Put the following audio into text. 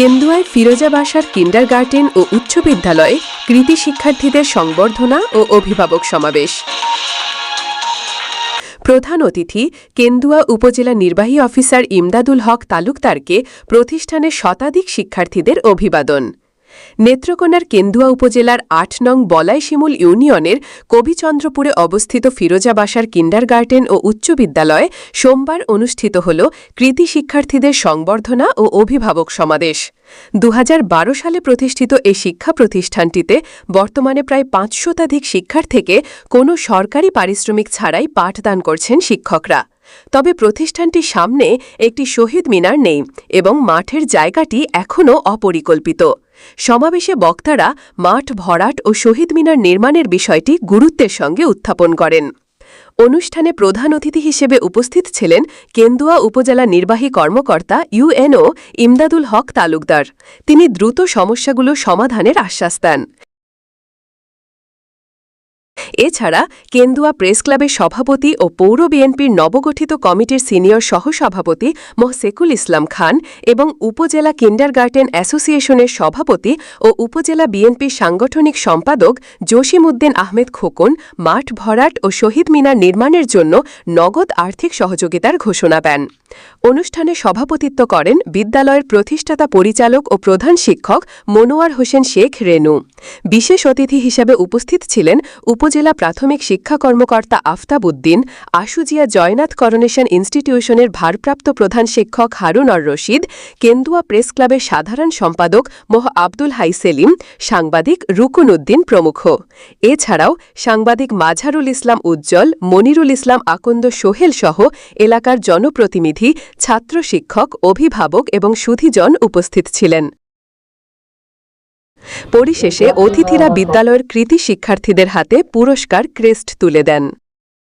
কেন্দুয়ায় ফিরোজা বাসার কিন্ডার গার্ডেন ও উচ্চ বিদ্যালয়ে কৃতি শিক্ষার্থীদের সংবর্ধনা ও অভিভাবক সমাবেশ। প্রধান অতিথি কেন্দুয়া উপজেলা নির্বাহী অফিসার ইমদাদুল হক তালুকদারকে প্রতিষ্ঠানের শতাধিক শিক্ষার্থীদের অভিবাদন। নেত্রকোনার কেন্দুয়া উপজেলার আট নং বলাই শিমুল ইউনিয়নের কবিচন্দ্রপুরে অবস্থিত ফিরোজা বাসার কিন্ডার গার্ডেন ও উচ্চ বিদ্যালয়ে সোমবার অনুষ্ঠিত হল কৃতি শিক্ষার্থীদের সংবর্ধনা ও অভিভাবক সমাবেশ। দু হাজার বারো সালে প্রতিষ্ঠিত এই শিক্ষা প্রতিষ্ঠানটিতে বর্তমানে প্রায় পাঁচ শতাধিক শিক্ষার কোনো সরকারি পারিশ্রমিক ছাড়াই পাঠদান করছেন শিক্ষকরা। তবে প্রতিষ্ঠানটির সামনে একটি শহীদ মিনার নেই এবং মাঠের জায়গাটি এখনও অপরিকল্পিত। সমাবেশে বক্তারা মাঠ ভরাট ও শহীদ মিনার নির্মাণের বিষয়টি গুরুত্বের সঙ্গে উত্থাপন করেন। অনুষ্ঠানে প্রধান অতিথি হিসেবে উপস্থিত ছিলেন কেন্দুয়া উপজেলা নির্বাহী কর্মকর্তা ইউএনও ইমদাদুল হক তালুকদার। তিনি দ্রুত সমস্যাগুলো সমাধানের আশ্বাস দেন। এছাড়া কেন্দুয়া প্রেস ক্লাবের সভাপতি ও পৌর বিএনপির নবগঠিত কমিটির সিনিয়র সহসভাপতি মোহসেকুল ইসলাম খান এবং উপজেলা কিন্ডারগার্টেন অ্যাসোসিয়েশনের সভাপতি ও উপজেলা বিএনপির সাংগঠনিক সম্পাদক জসিম উদ্দিন আহমেদ খোকন মাঠ ভরাট ও শহীদ মিনার নির্মাণের জন্য নগদ আর্থিক সহযোগিতার ঘোষণা দেন। অনুষ্ঠানে সভাপতিত্ব করেন বিদ্যালয়ের প্রতিষ্ঠাতা পরিচালক ও প্রধান শিক্ষক মনোয়ার হোসেন শেখ রেনু। বিশেষ অতিথি হিসেবে উপস্থিত ছিলেন উপজেলা প্রাথমিক শিক্ষা কর্মকর্তা আফতাব উদ্দিন, আশুজিয়া জয়নাথ করোনেশন ইনস্টিটিউশনের ভারপ্রাপ্ত প্রধান শিক্ষক হারুন অর রশিদ, কেন্দুয়া প্রেস ক্লাবের সাধারণ সম্পাদক মোহ আব্দুল হাই সেলিম, সাংবাদিক রুকুন উদ্দিন প্রমুখ। এছাড়াও সাংবাদিক মাঝারুল ইসলাম উজ্জ্বল, মনিরুল ইসলাম আকন্দ সোহেল সহ এলাকার জনপ্রতিনিধি, ছাত্র শিক্ষক, অভিভাবক এবং সুধীজন উপস্থিত ছিলেন। পরিশেষে অতিথিরা বিদ্যালয়ের কৃতি শিক্ষার্থীদের হাতে পুরস্কার ক্রেস্ট তুলে দেন।